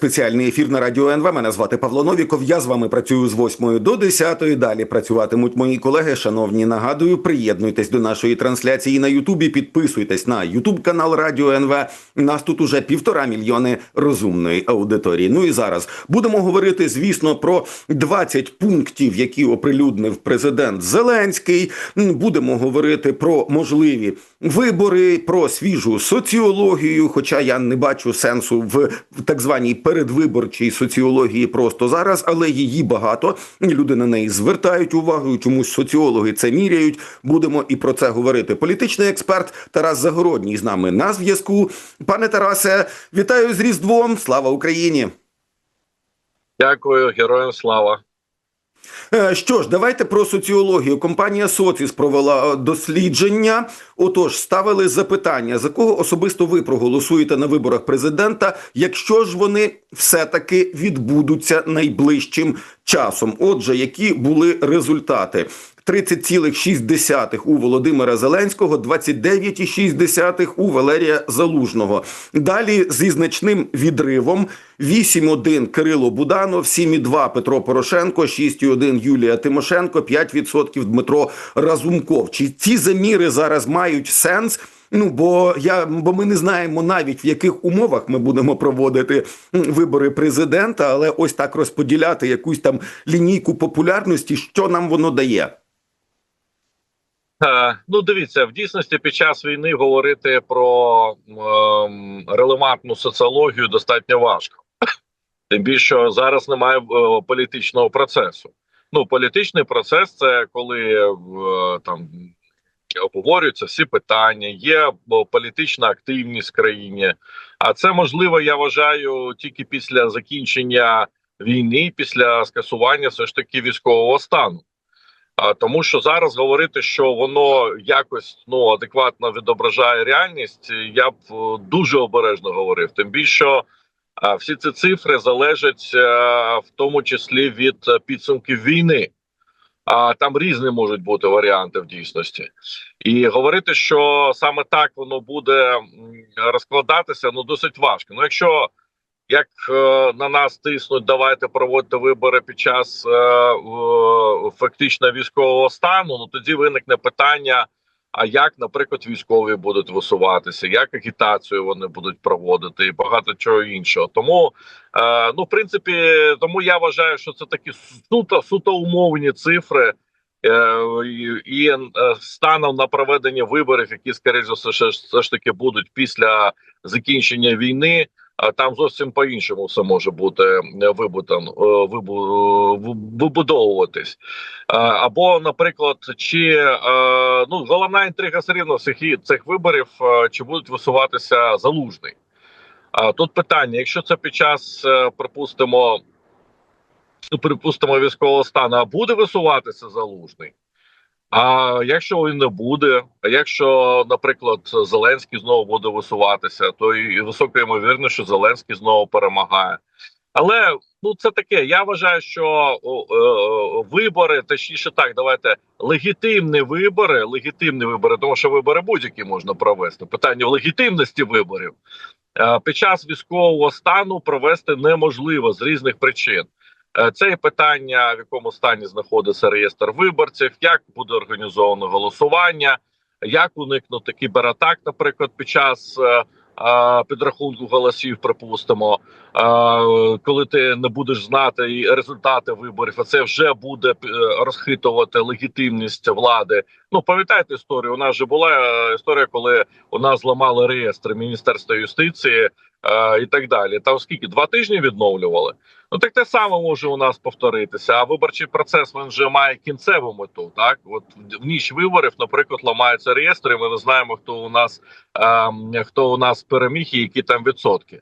спеціальний ефір на радіо НВ. Мене звати Павло Новіков. Я з вами працюю з 8 до 10. Далі працюватимуть мої колеги. Шановні, нагадую, приєднуйтесь до нашої трансляції на Ютубі. Підписуйтесь на Ютуб канал Радіо НВ. Нас тут уже півтора мільйони розумної аудиторії. Ну і зараз будемо говорити, звісно, про 20 пунктів, які оприлюднив президент Зеленський. Будемо говорити про можливі вибори, про свіжу соціологію. Хоча я не бачу сенсу в так званій передвиборчій соціології просто зараз, але її багато. Люди на неї звертають увагу. Чомусь соціологи це міряють. Будемо і про це говорити. Політичний експерт Тарас Загородній з нами на зв'язку. Пане Тарасе, вітаю з Різдвом! Слава Україні! Дякую, героям слава. Е, Що ж, давайте про соціологію. Компанія Соціс провела е, дослідження. Отож, ставили запитання, за кого особисто ви проголосуєте на виборах президента, якщо ж вони все-таки відбудуться найближчим часом. Отже, які були результати? 30,6 у Володимира Зеленського, 29,6 у Валерія Залужного. Далі зі значним відривом 8,1 Кирило Буданов, 7,2 Петро Порошенко, 6,1 Юлія Тимошенко, 5% Дмитро Разумков. Чи ці заміри зараз мають сенс? Ну бо я бо ми не знаємо навіть в яких умовах ми будемо проводити вибори президента, але ось так розподіляти якусь там лінійку популярності, що нам воно дає. Е, Ну, дивіться, в дійсності під час війни говорити про ем, релевантну соціологію достатньо важко. Тим більше зараз немає е, політичного процесу. Ну, політичний процес це коли е, там обговорюються всі питання, є політична активність в країні. А це можливо, я вважаю, тільки після закінчення війни, після скасування все ж таки військового стану. А тому, що зараз говорити, що воно якось ну адекватно відображає реальність, я б е, дуже обережно говорив. Тим більше що а, всі ці цифри залежать е, в тому числі від е, підсумків війни. А там різні можуть бути варіанти в дійсності, і говорити, що саме так воно буде розкладатися, ну досить важко. Ну, якщо як е, на нас тиснуть, давайте проводити вибори під час е, фактично військового стану. Ну тоді виникне питання: а як, наприклад, військові будуть висуватися, як агітацію вони будуть проводити, і багато чого іншого. Тому е, ну, в принципі, тому я вважаю, що це такі суто суто умовні цифри. І, станом на проведення виборів, які скоріше все, ж таки будуть після закінчення війни, там зовсім по-іншому все може бути е, вибу, е, вибудовуватись. Е, Або, наприклад, чи ну головна інтрига все рівно цих виборів, чи будуть висуватися залужний. А тут питання: якщо це під час, припустимо, ну, припустимо, військового стану, а буде висуватися залужний? А якщо він не буде, а якщо, наприклад, Зеленський знову буде висуватися, то і високо ймовірно, що Зеленський знову перемагає. Але ну це таке. Я вважаю, що о, е, вибори, точніше так, давайте легітимні вибори, легітимні вибори, тому що вибори будь-які можна провести. Питання в легітимності виборів е, під час військового стану провести неможливо з різних причин. Е, Це і питання, в якому стані знаходиться реєстр виборців, як буде організовано голосування, як уникнути кібератак, наприклад, під час е, е, підрахунку голосів, припустимо, коли ти не будеш знати і результати виборів, а це вже буде е, розхитувати легітимність влади. Ну пам'ятаєте історію? У нас же була е, історія, коли у нас зламали реєстр Міністерства юстиції е, і так далі. Там скільки два тижні відновлювали. Ну так те саме може у нас повторитися. А виборчий процес він вже має кінцеву мету. Так, от в ніч виборів, наприклад, ламаються реєстри. Ми не знаємо, хто у нас ем, хто у нас переміг і які там відсотки.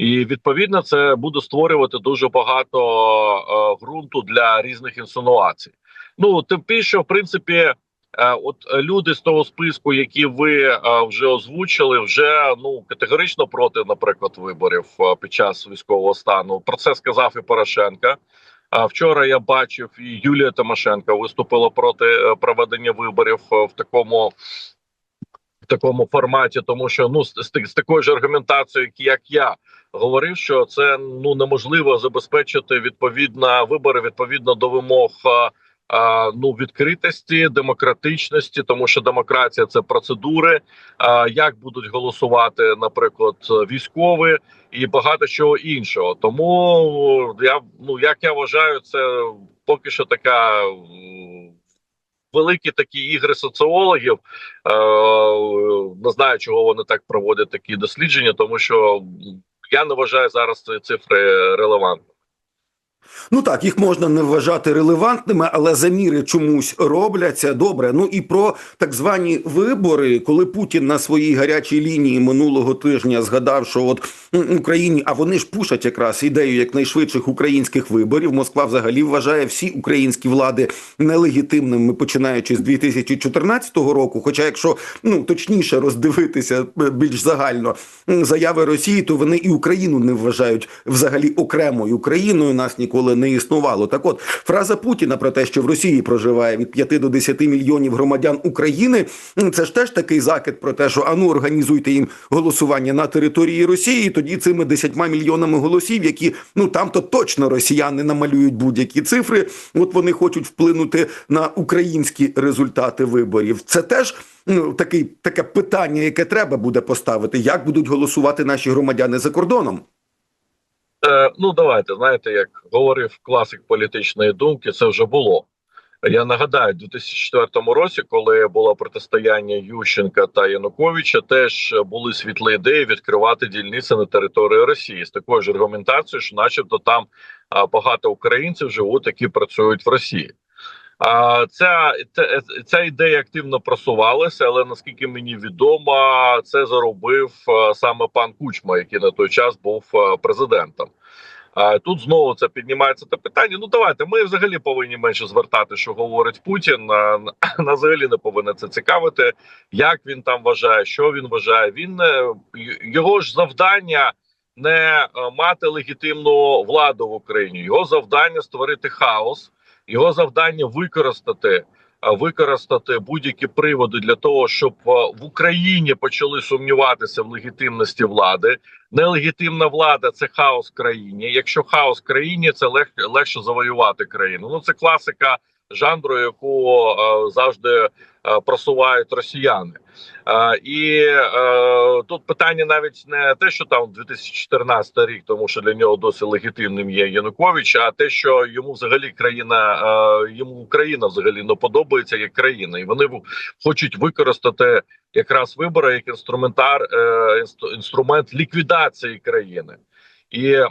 І відповідно це буде створювати дуже багато е, ґрунту для різних інсинуацій. Ну тим більше, в принципі, е, от е, люди з того списку, які ви е, вже озвучили, вже ну категорично проти, наприклад, виборів е, під час військового стану. Про це сказав і Порошенка. А вчора я бачив, і Юлія Тимошенко виступила проти е, проведення виборів е, в такому такому форматі, тому що ну з, з, з такою ж аргументацією, як я говорив, що це ну неможливо забезпечити відповідно вибори відповідно до вимог. Ну, відкритості, демократичності, тому що демократія це процедури. А як будуть голосувати, наприклад, військові і багато чого іншого. Тому я ну як я вважаю, це поки що така великі такі ігри соціологів. Е, не знаю, чого вони так проводять такі дослідження, тому що я не вважаю зараз ці цифри релевантними. Ну так, їх можна не вважати релевантними, але заміри чомусь робляться добре. Ну і про так звані вибори, коли Путін на своїй гарячій лінії минулого тижня згадав, що от Україні, а вони ж пушать якраз ідею якнайшвидших українських виборів. Москва взагалі вважає всі українські влади нелегітимними, починаючи з 2014 року. Хоча, якщо ну точніше роздивитися е, більш загально заяви Росії, то вони і Україну не вважають взагалі окремою країною. Нас ніколи не існувало. Так от фраза Путіна про те, що в Росії проживає від 5 до 10 мільйонів громадян України, це ж теж такий закид про те, що ану організуйте їм голосування на території Росії. Тоді цими 10 мільйонами голосів, які ну там то точно росіяни намалюють будь-які цифри. От вони хочуть вплинути на українські результати виборів. Це теж ну такий таке питання, яке треба буде поставити, як будуть голосувати наші громадяни за кордоном. Е, ну давайте знаєте, як говорив класик політичної думки, це вже було. Я нагадаю, у 2004 році, коли було протистояння Ющенка та Януковича, теж були світлі ідеї відкривати дільниці на території Росії з такою ж аргументацією, що, начебто, там багато українців живуть, які працюють в Росії. Ця, ця, ідея активно просувалася, але наскільки мені відомо, це заробив саме пан Кучма, який на той час був президентом. А тут знову це піднімається те питання. Ну давайте ми взагалі повинні менше звертати, що говорить Путін. На взагалі не повинен це цікавити, як він там вважає, що він вважає. Він е, його ж завдання не е, мати легітимну владу в Україні. Його завдання створити хаос, його завдання використати. Використати будь-які приводи для того, щоб е, в Україні почали сумніватися в легітимності влади. Нелегітимна влада це хаос в країні. Якщо хаос в країні, це лег, легше завоювати країну. Ну це класика жанру, яку е, завжди просувають росіяни. Е, і е, тут питання навіть не те, що там 2014 рік, тому що для нього досить легітимним є Янукович, а те, що йому взагалі країна е, йому Україна взагалі не подобається як країна, і вони хочуть використати якраз вибори як інструментар е, інстру- інструмент ліквідації країни. І, е,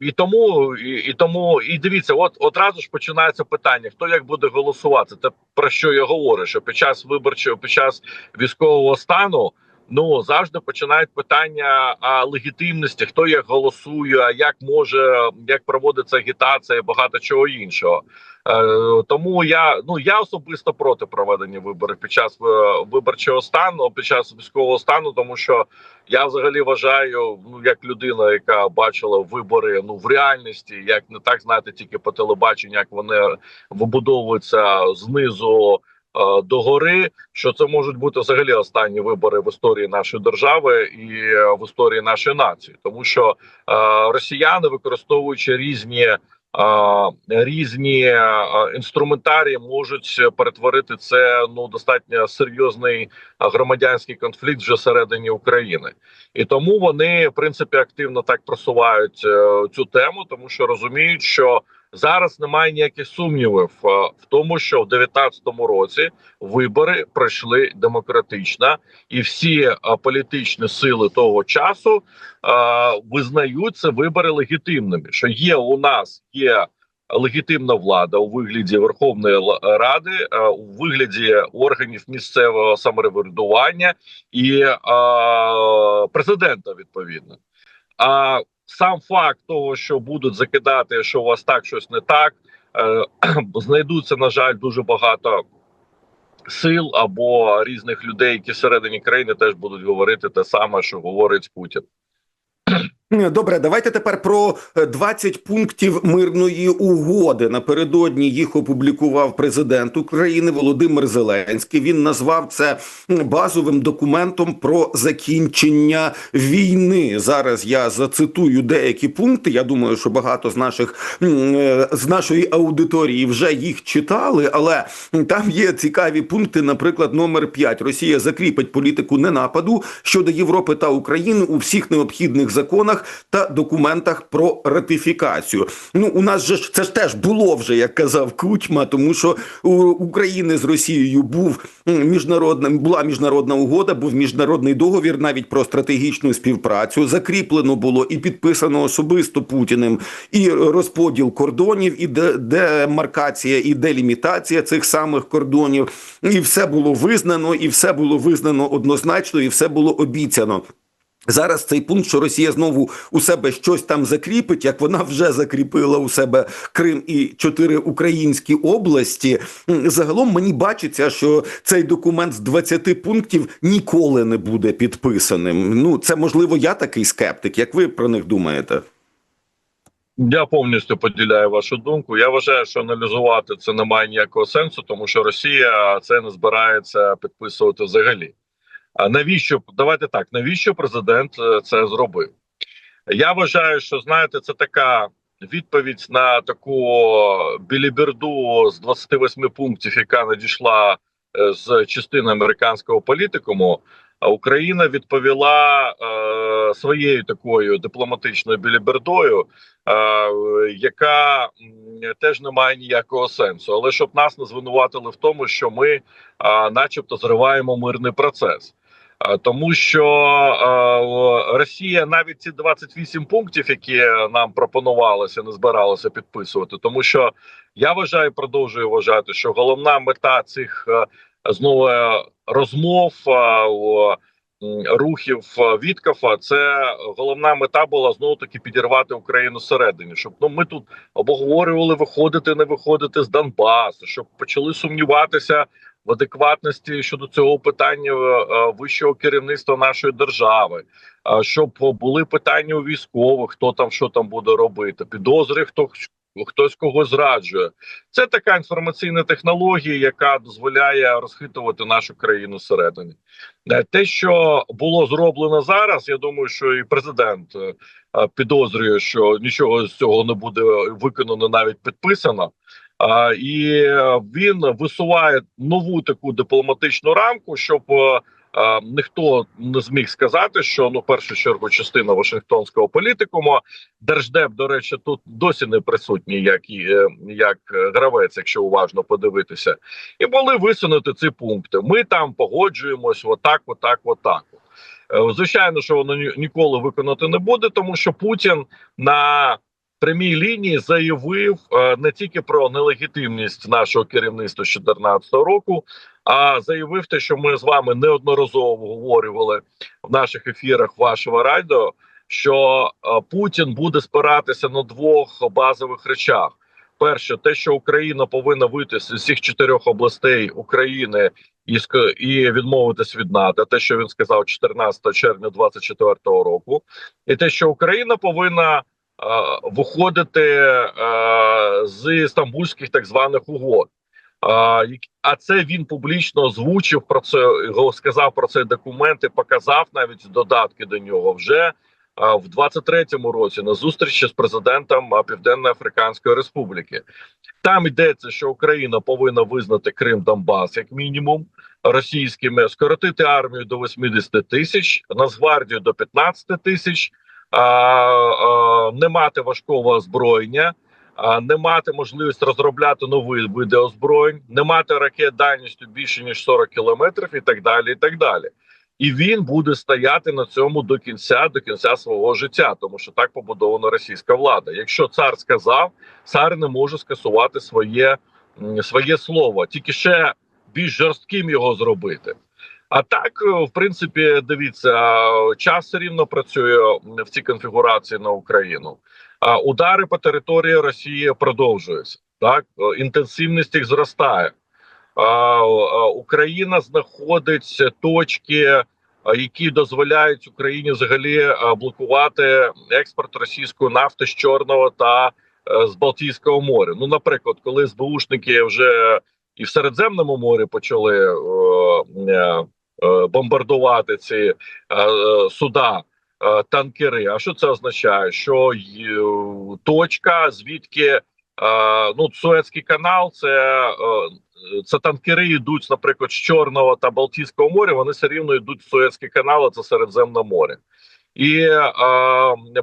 і тому, і, і тому, і дивіться, от одразу ж починається питання: хто як буде голосувати? Це про що я говорю? Що під час виборчого, під час військового стану ну завжди починають питання а, легітимності, хто як голосує, а як може, як проводиться агітація, багато чого іншого. Е, тому я ну я особисто проти проведення виборів під час е, виборчого стану, під час військового стану, тому що я взагалі вважаю, ну як людина, яка бачила вибори ну в реальності, як не так знаєте, тільки по телебаченню, як вони вибудовуються знизу. Е, До гори, що це можуть бути взагалі останні вибори в історії нашої держави і е, в історії нашої нації, тому що е, росіяни, використовуючи різні різні інструментарії, можуть перетворити це ну достатньо серйозний громадянський конфлікт вже всередині України, і тому вони в принципі активно так просувають цю тему, тому що розуміють, що зараз немає ніяких сумнівів е, в тому, що в 2019 році вибори пройшли демократично, і всі е, політичні сили того часу е, визнають це вибори легітимними. Що є у нас є легітимна влада у вигляді Верховної Ради, у вигляді органів місцевого самоврядування і президента відповідно. А сам факт того, що будуть закидати, що у вас так щось не так, е, знайдуться на жаль дуже багато сил або різних людей, які всередині країни теж будуть говорити те саме, що говорить Путін. Добре, давайте тепер про е, 20 пунктів мирної угоди. Напередодні їх опублікував президент України Володимир Зеленський. Він назвав це базовим документом про закінчення війни. Зараз я зацитую деякі пункти. Я думаю, що багато з наших е, з нашої аудиторії вже їх читали, але там є цікаві пункти. Наприклад, номер 5. Росія закріпить політику ненападу щодо Європи та України у всіх необхідних законах та документах про ратифікацію. Ну у нас же це ж теж було вже, як казав Кучма, тому що у України з Росією був м, міжнародна була міжнародна угода, був міжнародний договір навіть про стратегічну співпрацю. Закріплено було і підписано особисто Путіним і розподіл кордонів, і де- демаркація, і делімітація цих самих кордонів. І все було визнано, і все було визнано однозначно, і все було обіцяно. Зараз цей пункт, що Росія знову у себе щось там закріпить, як вона вже закріпила у себе Крим і чотири українські області. Загалом мені бачиться, що цей документ з 20 пунктів ніколи не буде підписаним. Ну це можливо, я такий скептик. Як ви про них думаєте? Я повністю поділяю вашу думку. Я вважаю, що аналізувати це не має ніякого сенсу, тому що Росія це не збирається підписувати взагалі. Навіщо давайте так? Навіщо президент е, це зробив? Я вважаю, що знаєте, це така відповідь на таку біліберду з 28 пунктів, яка надійшла е, з частини американського політикуму. Україна відповіла е, своєю такою дипломатичною білібердою, е, яка теж не має ніякого сенсу. Але щоб нас не звинуватили в тому, що ми, е, начебто, зриваємо мирний процес. Е, Тому що е, Росія навіть ці 28 пунктів, які нам пропонувалося, не збиралася підписувати. Тому що я вважаю, продовжую вважати, що головна мета цих е, знову розмов рухів Віткафа, це головна мета була знову таки підірвати Україну всередині, щоб ну ми тут обговорювали виходити, не виходити з Донбасу, щоб почали сумніватися в адекватності щодо цього питання е, е, вищого керівництва нашої держави, щоб були питання у військових, хто там що там буде робити, підозри, хто хтось когось зраджує. Це така інформаційна технологія, яка дозволяє розхитувати нашу країну всередині. Е, Те, що було зроблено зараз, я думаю, що і президент підозрює, що нічого з цього не буде виконано, навіть підписано. І е, він висуває нову таку дипломатичну рамку, щоб е, е, ніхто не зміг сказати, що ну першу чергу частина Вашингтонського політикуму держдеп, до речі, тут досі не присутній, як і як гравець, якщо уважно подивитися, і були висунути ці пункти. Ми там погоджуємось, отак, отак, отак. Звичайно, що воно ні- ніколи виконати не буде, тому що Путін на прямій лінії заявив е, не тільки про нелегітимність нашого керівництва з 2014 року, а заявив те, що ми з вами неодноразово обговорювали в наших ефірах вашого радіо, що е, Путін буде спиратися на двох базових речах. Перше, те, що Україна повинна вийти з усіх чотирьох областей України і і відмовитись від НАТО, те, що він сказав 14 червня 2024 року, і те, що Україна повинна виходити е, з стамбульських так званих угод. Е, а це він публічно озвучив про це, сказав про цей документ і показав навіть додатки до нього вже е, в 23-му році на зустрічі з президентом е, Південно-Африканської Республіки. Там йдеться, що Україна повинна визнати Крим Донбас як мінімум російськими, скоротити армію до 80 тисяч, Нацгвардію до 15 тисяч, не мати важкого озброєння, не мати можливість розробляти нові види озброєнь, не мати ракет дальністю більше ніж 40 кілометрів, і так далі. І так далі. І він буде стояти на цьому до кінця, до кінця свого життя, тому що так побудована російська влада. Якщо цар сказав, цар не може скасувати своє, своє слово, тільки ще більш жорстким його зробити. А так, е, в принципі, дивіться, час рівно працює в цій конфігурації на Україну. А удари по території Росії продовжуються. Так, Е, інтенсивність їх зростає. А, Україна знаходить точки які дозволяють Україні взагалі е, блокувати експорт російської нафти з Чорного та з Балтійського моря. Ну, наприклад, коли СБУшники вже і в Середземному морі почали бомбардувати ці е, е, суда. е, Танкери, а що це означає? Що е, точка, звідки е, ну Суецький канал, це е, це танкери йдуть, наприклад, з Чорного та Балтійського моря. Вони все рівно йдуть в Суецький канал, а це Середземне море. І е,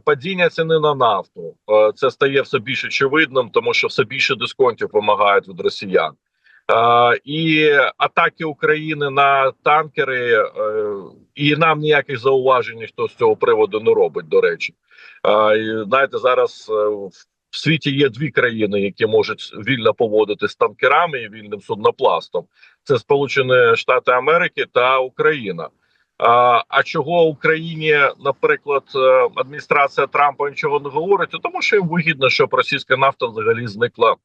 падіння ціни на нафту е, це стає все більш очевидним, тому що все більше дисконтів вимагають від росіян. І атаки України на танкери, е, і нам ніяких зауважень ніхто з цього приводу не робить. До речі, знаєте, зараз е, в світі є дві країни, які можуть вільно поводити з танкерами і вільним суднопластом. Це Сполучені Штати Америки та Україна. А, чого Україні, наприклад, е, адміністрація Трампа нічого не говорить? Тому що їм вигідно, щоб російська нафта взагалі зникла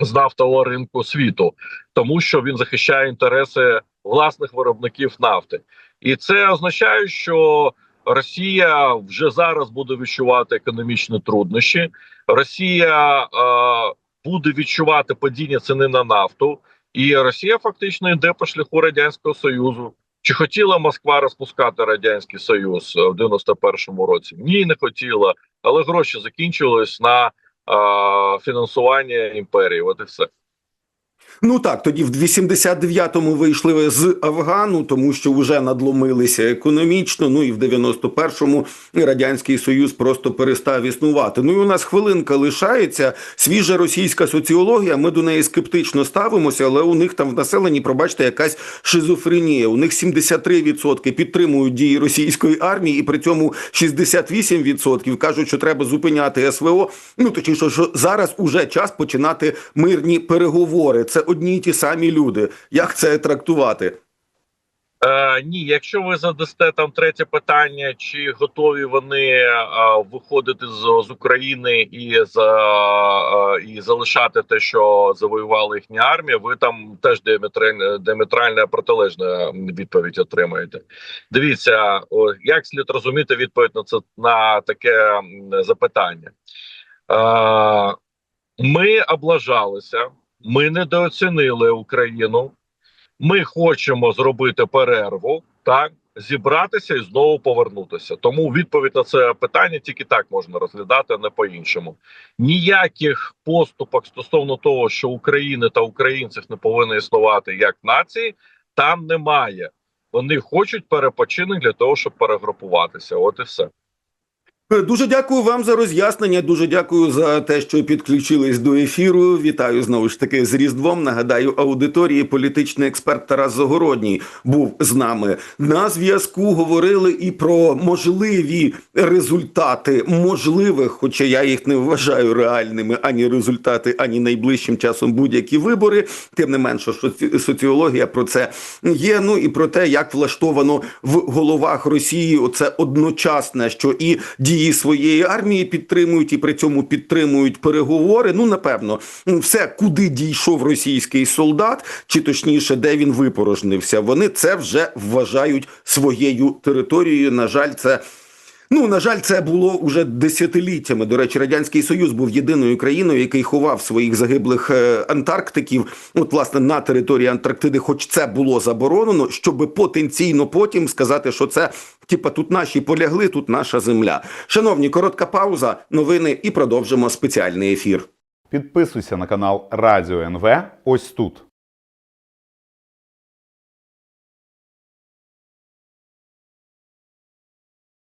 з нафтового ринку світу, тому що він захищає інтереси власних виробників нафти, і це означає, що Росія вже зараз буде відчувати економічні труднощі. Росія е, буде відчувати падіння ціни на нафту, і Росія фактично йде по шляху радянського союзу. Чи хотіла Москва розпускати радянський союз е, в 91-му році? Ні, не хотіла, але гроші закінчились на фінансування імперії. От і все. Ну так, тоді в 89-му вийшли з Афгану, тому що вже надломилися економічно. Ну і в 91-му радянський союз просто перестав існувати. Ну і у нас хвилинка лишається. Свіжа російська соціологія. Ми до неї скептично ставимося, але у них там в населенні, пробачте, якась шизофренія. У них 73% підтримують дії російської армії, і при цьому 68% кажуть, що треба зупиняти СВО. Ну точніше, що зараз уже час починати мирні переговори. Це одні й ті самі люди. Як це трактувати? Е, ні, якщо ви задасте там третє питання, чи готові вони е, виходити з, з України і за е, і залишати те, що завоювала їхня армія, ви там теж діаметральна діаметральна протилежна відповідь отримаєте. Дивіться, о, як слід розуміти відповідь на це на таке запитання. Е, ми облажалися, ми недооцінили Україну. Ми хочемо зробити перерву, так зібратися і знову повернутися. Тому відповідь на це питання тільки так можна розглядати, а не по-іншому. Ніяких поступок стосовно того, що України та українців не повинні існувати як нації, там немає. Вони хочуть перепочинок для того, щоб перегрупуватися. От і все. Е, Дуже дякую вам за роз'яснення. Дуже дякую за те, що підключились до ефіру. Вітаю знову ж таки з Різдвом. Нагадаю, аудиторії політичний експерт Тарас Загородній був з нами. На зв'язку говорили і про можливі результати можливих, хоча я їх не вважаю реальними ані результати, ані найближчим часом будь-які вибори. Тим не менше, що соці- соціологія про це є. Ну і про те, як влаштовано в головах Росії оце одночасне, що і дії своєї армії підтримують, і при цьому підтримують переговори. Ну напевно, все, куди дійшов російський солдат, чи точніше, де він випорожнився, вони це вже вважають своєю територією. На жаль, це. Ну, на жаль, це було уже десятиліттями. До речі, радянський союз був єдиною країною, який ховав своїх загиблих е, антарктиків, от власне на території Антарктиди, хоч це було заборонено, щоб потенційно потім сказати, що це типа тут наші полягли, тут наша земля. Шановні, коротка пауза, новини і продовжимо спеціальний ефір. Підписуйся на канал Радіо НВ ось тут.